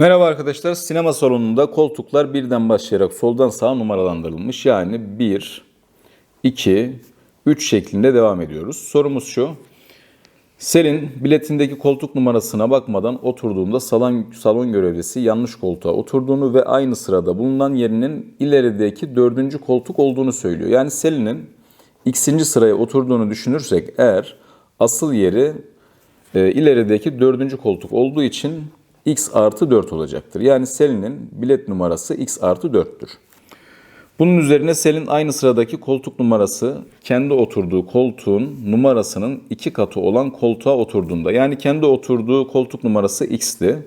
Merhaba arkadaşlar. Sinema salonunda koltuklar birden başlayarak soldan sağa numaralandırılmış. Yani 1, 2, 3 şeklinde devam ediyoruz. Sorumuz şu. Selin biletindeki koltuk numarasına bakmadan oturduğunda salon, salon görevlisi yanlış koltuğa oturduğunu ve aynı sırada bulunan yerinin ilerideki dördüncü koltuk olduğunu söylüyor. Yani Selin'in x'inci sıraya oturduğunu düşünürsek eğer asıl yeri e, ilerideki dördüncü koltuk olduğu için x artı 4 olacaktır. Yani Selin'in bilet numarası x artı 4'tür. Bunun üzerine Selin aynı sıradaki koltuk numarası kendi oturduğu koltuğun numarasının iki katı olan koltuğa oturduğunda yani kendi oturduğu koltuk numarası x'ti.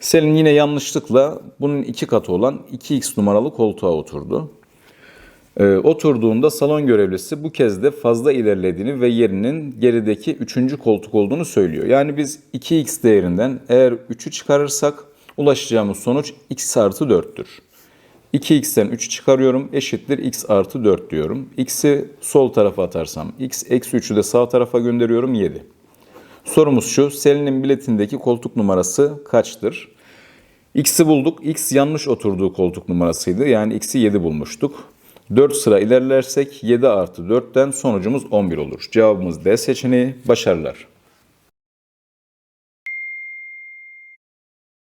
Selin yine yanlışlıkla bunun iki katı olan 2x numaralı koltuğa oturdu. Ee, oturduğunda salon görevlisi bu kez de fazla ilerlediğini ve yerinin gerideki üçüncü koltuk olduğunu söylüyor. Yani biz 2x değerinden eğer 3'ü çıkarırsak ulaşacağımız sonuç x artı 4'tür. 2x'ten 3'ü çıkarıyorum eşittir x artı 4 diyorum. x'i sol tarafa atarsam x eksi 3'ü de sağ tarafa gönderiyorum 7. Sorumuz şu Selin'in biletindeki koltuk numarası kaçtır? X'i bulduk. X yanlış oturduğu koltuk numarasıydı. Yani X'i 7 bulmuştuk. 4 sıra ilerlersek 7 artı 4'ten sonucumuz 11 olur. Cevabımız D seçeneği. Başarılar.